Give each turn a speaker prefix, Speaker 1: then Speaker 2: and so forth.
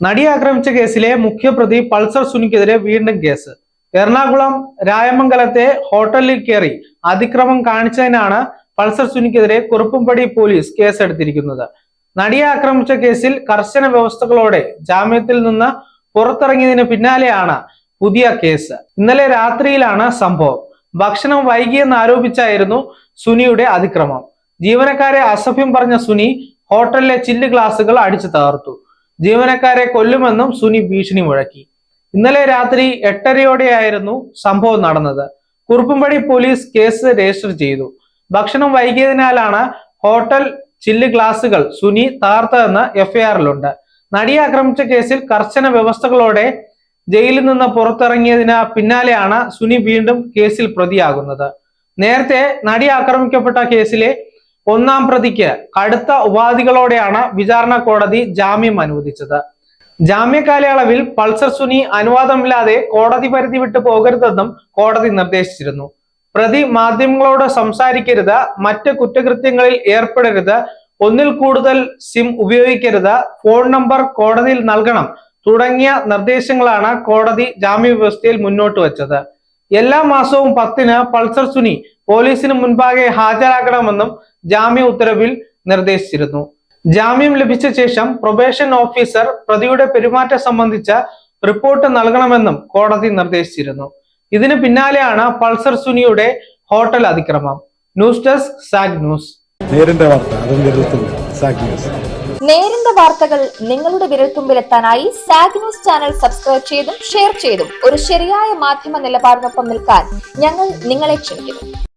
Speaker 1: നടിയെ ആക്രമിച്ച കേസിലെ മുഖ്യപ്രതി പൾസർ സുനിക്കെതിരെ വീണ്ടും കേസ്. എറണാകുളം രായമംഗലത്തെ ഹോട്ടലിൽ കയറി അതിക്രമം കാണിച്ചതിനാണ് പൾസർ സുനിക്കെതിരെ കുറുപ്പുംപടി പോലീസ് കേസെടുത്തിരിക്കുന്നത്. നടിയെ ആക്രമിച്ച കേസിൽ കർശന വ്യവസ്ഥകളോടെ ജാമ്യത്തിൽ നിന്ന് പുറത്തിറങ്ങിയതിന് പിന്നാലെയാണ് പുതിയ കേസ്. ഇന്നലെ രാത്രിയിലാണ് സംഭവം. ഭക്ഷണം വൈകിയെന്ന് ആരോപിച്ചായിരുന്നു സുനിയുടെ അതിക്രമം. ജീവനക്കാരെ അസഭ്യം പറഞ്ഞ സുനി ഹോട്ടലിലെ ചില്ല് ഗ്ലാസുകൾ അടിച്ചു തകർത്തു. ജീവനക്കാരെ കൊല്ലുമെന്നും സുനി ഭീഷണി മുഴക്കി. ഇന്നലെ രാത്രി എട്ടരയോടെയായിരുന്നു സംഭവം നടന്നത്. കുറുപ്പുംപടി പോലീസ് കേസ് രജിസ്റ്റർ ചെയ്തു. ഭക്ഷണം വൈകിയതിനാലാണ് ഹോട്ടൽ ചില്ല് ഗ്ലാസുകൾ സുനി തകർത്തതെന്ന് എഫ്ഐആറിലുണ്ട്. നടിയെ ആക്രമിച്ച കേസിൽ കർശന വ്യവസ്ഥകളോടെ ജയിലിൽ നിന്ന് പുറത്തിറങ്ങിയതിന് പിന്നാലെയാണ് സുനി വീണ്ടും കേസിൽ പ്രതിയാകുന്നത്. നേരത്തെ നടി ആക്രമിക്കപ്പെട്ട കേസിലെ ഒന്നാം പ്രതിക്ക് കടുത്ത ഉപാധികളോടെയാണ് വിചാരണ കോടതി ജാമ്യം അനുവദിച്ചത്. ജാമ്യ കാലയളവിൽ പൾസർ സുനി അനുവാദമില്ലാതെ കോടതി പരിധി വിട്ടു പോകരുതെന്നും കോടതി നിർദ്ദേശിച്ചിരുന്നു. പ്രതി മാധ്യമങ്ങളോട് സംസാരിക്കരുത് മറ്റ് കുറ്റകൃത്യങ്ങളിൽ ഏർപ്പെടരുത് ഒന്നിൽ കൂടുതൽ സിം ഉപയോഗിക്കരുത് ഫോൺ നമ്പർ കോടതിയിൽ നൽകണം തുടങ്ങിയ നിർദ്ദേശങ്ങളാണ് കോടതി ജാമ്യ വ്യവസ്ഥയിൽ മുന്നോട്ട് വച്ചത്. എല്ലാ മാസവും പത്തിന് പൾസർ സുനി പോലീസിന് മുൻപാകെ ഹാജരാകണമെന്നും ജാമ്യ ഉത്തരവിൽ നിർദ്ദേശിച്ചിരുന്നു. ജാമ്യം ലഭിച്ച ശേഷം പ്രൊബേഷൻ ഓഫീസർ പ്രതിയുടെ പെരുമാറ്റം സംബന്ധിച്ച റിപ്പോർട്ട് നൽകണമെന്നും കോടതി നിർദ്ദേശിച്ചിരുന്നു. ഇതിന് പിന്നാലെയാണ് പൾസർ സുനിയുടെ ഹോട്ടൽ അതിക്രമം. News desk Saag news.
Speaker 2: നേരിന്റെ വാർത്ത അതും വിരൽത്തുമ്പിൽ. Zag news.
Speaker 3: നേരിന്റെ വാർത്തകൾ നിങ്ങളുടെ വിരൽത്തുമ്പിലെത്താനായി സാഗ് ന്യൂസ് ചാനൽ സബ്സ്ക്രൈബ് ചെയ്തും ഷെയർ ചെയ്തും ഒരു ശരിയായ മാധ്യമ നിലപാടിനൊപ്പം നിൽക്കാൻ ഞങ്ങൾ നിങ്ങളെ ക്ഷണിക്കുന്നു.